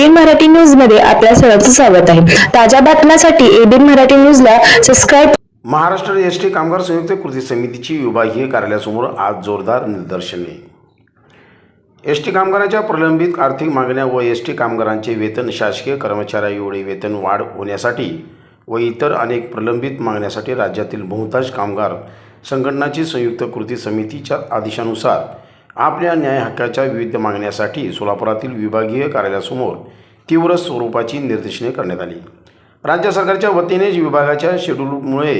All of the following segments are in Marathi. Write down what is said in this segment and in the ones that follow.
एबीएन मराठी न्यूजमध्ये आपल्या सर्वांचं स्वागत आहे. ताज्या बातम्यांसाठी एबीएन मराठी न्यूजला सबस्क्राईब महाराष्ट्र एस टी कामगार संयुक्त कृती समितीची विभागीय कार्यालयासमोर आज जोरदार निदर्शने. एस टी कामगारांच्या प्रलंबित आर्थिक मागण्या व एस टी कामगारांचे वेतन शासकीय कर्मचाऱ्याएवढे वेतन वाढ होण्यासाठी व इतर अनेक प्रलंबित मागण्यासाठी राज्यातील बहुतांश कामगार संघटनाची संयुक्त कृती समितीच्या आदेशानुसार आपल्या न्याय हक्काच्या विविध मागण्यासाठी सोलापुरातील विभागीय कार्यालयासमोर तीव्र स्वरूपाची निर्देशने करण्यात आली. राज्य सरकारच्या वतीने विभागाच्या शेड्यूलमुळे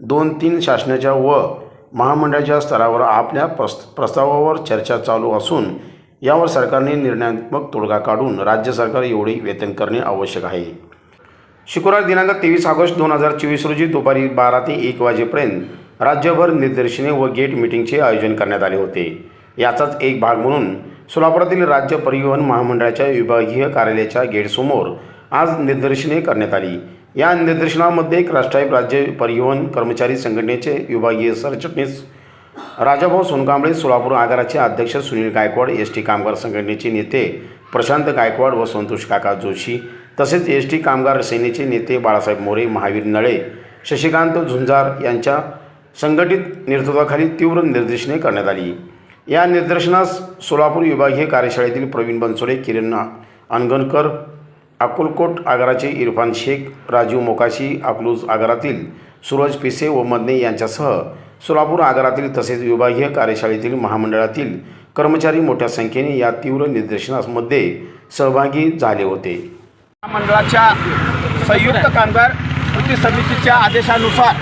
दोन तीन शासनाच्या व महामंडळाच्या स्तरावर आपल्या प्रस् प्रस्तावावर चर्चा चालू असून यावर सरकारने निर्णयात्मक तोडगा काढून राज्य सरकार एवढे वेतन करणे आवश्यक आहे. शुक्रवार दिनांक तेवीस ऑगस्ट दोन हजार चोवीस रोजी दुपारी बारा ते एक वाजेपर्यंत राज्यभर निदर्शने व गेट मीटिंगचे आयोजन करण्यात आले होते. याचाच एक भाग म्हणून सोलापुरातील राज्य परिवहन महामंडळाच्या विभागीय कार्यालयाच्या गेटसमोर आज निदर्शने करण्यात आली. या निदर्शनामध्ये राष्ट्रीय राज्य परिवहन कर्मचारी संघटनेचे विभागीय सरचिटणीस राजाभाऊ सोनकांबळे सोलापूर आगाराचे अध्यक्ष सुनील गायकवाड एस टी कामगार संघटनेचे नेते प्रशांत गायकवाड व संतोष काका जोशी तसेच एस टी कामगार सेनेचे नेते बाळासाहेब मोरे महावीर नळे शशिकांत झुंजार यांच्या संघटित नेतृत्वाखाली तीव्र निर्देशने करण्यात आली. या निदर्शनास सोलापूर विभागीय कार्यशाळेतील प्रवीण बनसोडे किरण अनगणकर अकोलकोट आगाराचे इरफान शेख राजीव मोकाशी अकलूज आगारातील सूरज पिसे व मदने यांच्यासह सोलापूर आगारातील तसेच विभागीय कार्यशाळेतील महामंडळातील कर्मचारी मोठ्या संख्येने या तीव्र निदर्शनामध्ये सहभागी झाले होते. महामंडळाच्या संयुक्त कामगार कृती समितीच्या आदेशानुसार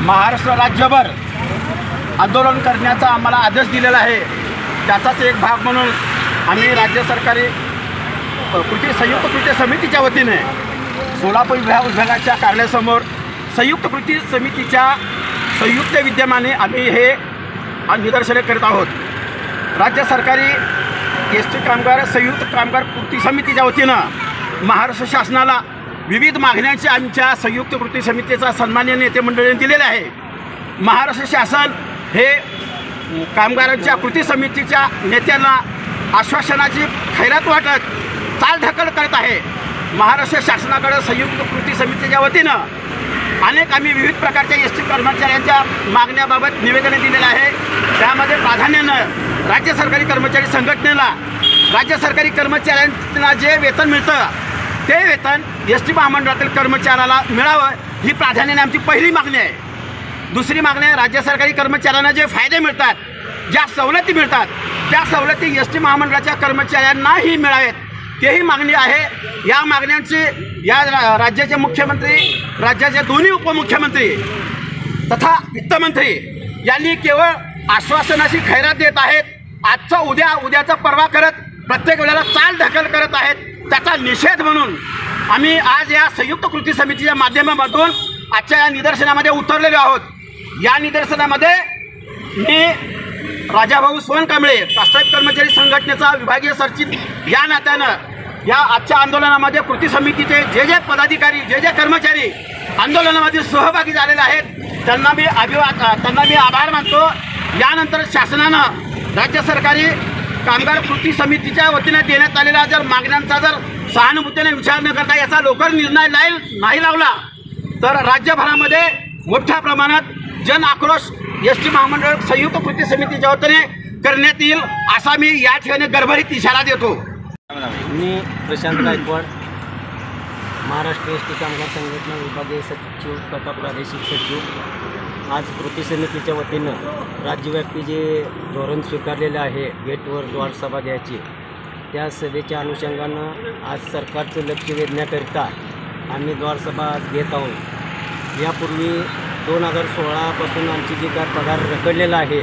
महाराष्ट्र राज्यभर आंदोलन करण्याचा आम्हाला आदेश दिलेला आहे. त्याचाच एक भाग म्हणून आम्ही राज्य सरकारी कृती संयुक्त कृती समितीच्या वतीने सोलापूर विभाग विभागाच्या कार्यालयासमोर संयुक्त कृती समितीच्या संयुक्त विद्यमाने आम्ही हे निदर्शने करत आहोत. राज्य सरकारी एस टी कामगार संयुक्त कामगार कृती समितीच्या वतीनं महाराष्ट्र शासनाला विविध मागण्यांचे आमच्या संयुक्त कृती समितीचा सन्मान्य नेते मंडळीने दिलेले आहे. महाराष्ट्र शासन हे कामगारांच्या कृती समितीच्या नेत्यांना आश्वासनाची खैरात वाटत चालढकल करत आहे. महाराष्ट्र शासनाकडं संयुक्त कृती समितीच्या वतीनं अनेक आम्ही विविध प्रकारच्या एस टी कर्मचाऱ्यांच्या मागण्याबाबत निवेदन दिलेलं आहे. त्यामध्ये प्राधान्यानं राज्य सरकारी कर्मचारी संघटनेला राज्य सरकारी कर्मचाऱ्यांना जे वेतन मिळतं ते वेतन एस टी महामंडळातील कर्मचाऱ्याला मिळावं ही प्राधान्याने आमची पहिली मागणी आहे. दुसरी मागणी आहे राज्य सरकारी कर्मचाऱ्यांना जे फायदे मिळतात ज्या सवलती मिळतात त्या सवलती एस टी महामंडळाच्या कर्मचाऱ्यांनाही मिळावेत. तेही मागणी आहे. या मागण्यांची या रा- राज्याचे मुख्यमंत्री राज्याचे दोन्ही उपमुख्यमंत्री तथा वित्तमंत्री यांनी केवळ आश्वासनाची खैरात देत आहेत. आजचा उद्या उद्याचा परवा करत प्रत्येक वेळेला चाल ढकल करत आहेत. त्याचा निषेध म्हणून आम्ही आज या संयुक्त कृती समितीच्या माध्यमातून आजच्या या निदर्शनामध्ये उतरलेलो आहोत. या निदर्शनामध्ये मी राजाभाऊ सोनकांबळे राष्ट्रीय कर्मचारी संघटनेचा विभागीय सरचिट या नात्यानं या आजच्या आंदोलनामध्ये कृती समितीचे जे जे पदाधिकारी जे जे कर्मचारी आंदोलनामध्ये सहभागी झालेले आहेत त्यांना मी अभिवाद त्यांना मी आभार मानतो. यानंतर शासनानं राज्य सरकारी कामगार कृती समितीच्या वतीने देण्यात आलेल्या जर मागण्यांचा जर सहानुभूतीने विचार न करता याचा लवकर निर्णय लाईल नाही लावला तर राज्यभरामध्ये मोठ्या प्रमाणात जन आक्रोश एस टी महामंडळ संयुक्त कृती समितीच्या वतीने करण्यात येईल असा मी या ठिकाणी गर्भरीत इशारा देतो. मी प्रशांत गायकवाड महाराष्ट्र एस टी कामगार संघटना विभागीय सचिव तथा प्रादेशिक सचिव. आज कृती समितीच्या वतीनं राज्यव्यापी जे धोरण स्वीकारलेलं आहे गेटवर द्वारसभा घ्यायची त्या सभेच्या अनुषंगानं आज सरकारचं लक्ष वेधण्याकरिता आम्ही द्वारसभा आज घेत आहोत. यापूर्वी दोन हजार सोळापासून आमची जी काय पगार रखडलेला आहे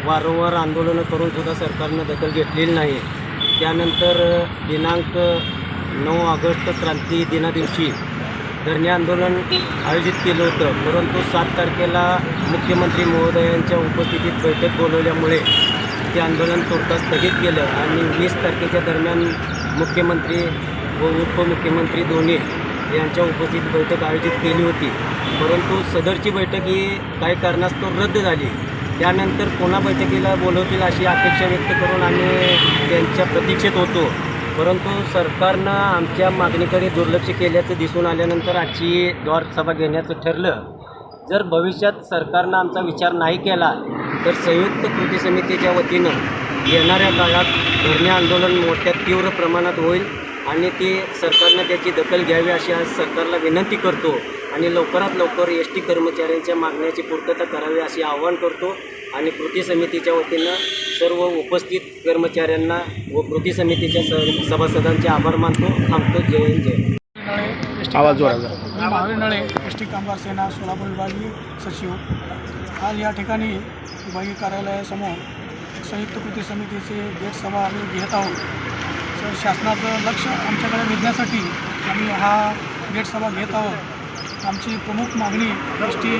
वारंवार आंदोलनं करूनसुद्धा सरकारनं दखल घेतलेली नाही. त्यानंतर दिनांक नऊ ऑगस्ट क्रांती दिनादिवशी धरणे आंदोलन आयोजित केलं होतं. परंतु सात तारखेला मुख्यमंत्री महोदयांच्या उपस्थितीत बैठक बोलवल्यामुळे ते आंदोलन तोडता स्थगित केलं आणि वीस तारखेच्या दरम्यान मुख्यमंत्री व उपमुख्यमंत्री दोन्ही यांच्या उपस्थित बैठक आयोजित केली होती. परंतु सदरची बैठक ही काही कारणास्तव रद्द झाली. त्यानंतर पुन्हा बैठकीला बोलवतील अशी अपेक्षा व्यक्त करून आम्ही त्यांच्या प्रतीक्षेत होतो. परंतु सरकारनं आमच्या मागणीकडे दुर्लक्ष केल्याचं दिसून आल्यानंतर आजची द्वार सभा घेण्याचं ठरलं. जर भविष्यात सरकारनं आमचा विचार नाही केला तर संयुक्त कृती समितीच्या वतीनं येणाऱ्या काळात धरणे आंदोलन मोठ्या तीव्र प्रमाणात होईल. आणि ते सरकारनं त्याची दखल घ्यावी अशी आज सरकारला विनंती करतो आणि लवकरात लवकर एस टी कर्मचाऱ्यांच्या मागण्याची पूर्तता करावी असे आवाहन करतो आणि कृती समितीच्या वतीनं सर्व उपस्थित कर्मचाऱ्यांना व कृती समितीच्या स सभासदांचे आभार मानतो थांबतो जय हिंद जय. आवाज. मी महावीर नळे एस टी कामगार सेना सोलापूर विभागीय सचिव आज या ठिकाणी विभागीय कार्यालयासमोर संयुक्त कृती समितीची गेट सभा आम्ही घेत आहोत तर शासनाचं लक्ष आमच्याकडे वेधण्यासाठी आम्ही हा गेट सभा घेत आहोत. आमची प्रमुख मागणी एस टी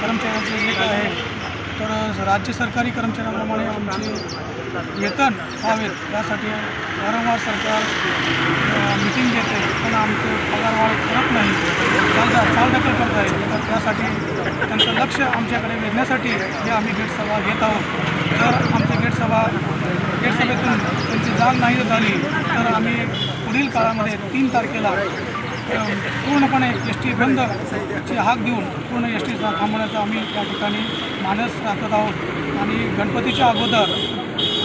कर्मचाऱ्यांचे जे काय आहे. तर राज्य सरकारी कर्मचाऱ्यांप्रमाणे आमचे वेतन व्हावेत यासाठी वारंवार सरकार मिटिंग घेते पण आमचे पगारवाढ करत नाही. चाल चाल करत आहे. तर त्यासाठी त्यांचं लक्ष आमच्याकडे वेधण्यासाठी हे आम्ही गेट सभा घेत आहोत. तर आमची गेट सभा गेट त्यांची जाग नाही झाली तर आम्ही पुढील काळामध्ये तीन तारखेला पूर्णपणे एस टी बंदची हाक देऊन पूर्ण एस टी थांबवण्याचा आम्ही या ठिकाणी मानस राखत आहोत. आणि गणपतीच्या अगोदर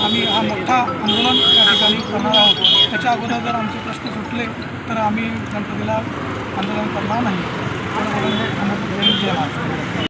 आम्ही हा मोठा आंदोलन या ठिकाणी करणार आहोत. त्याच्या अगोदर जर आमचे प्रश्न सुटले तर आम्ही गणपतीला आंदोलन करणार नाही.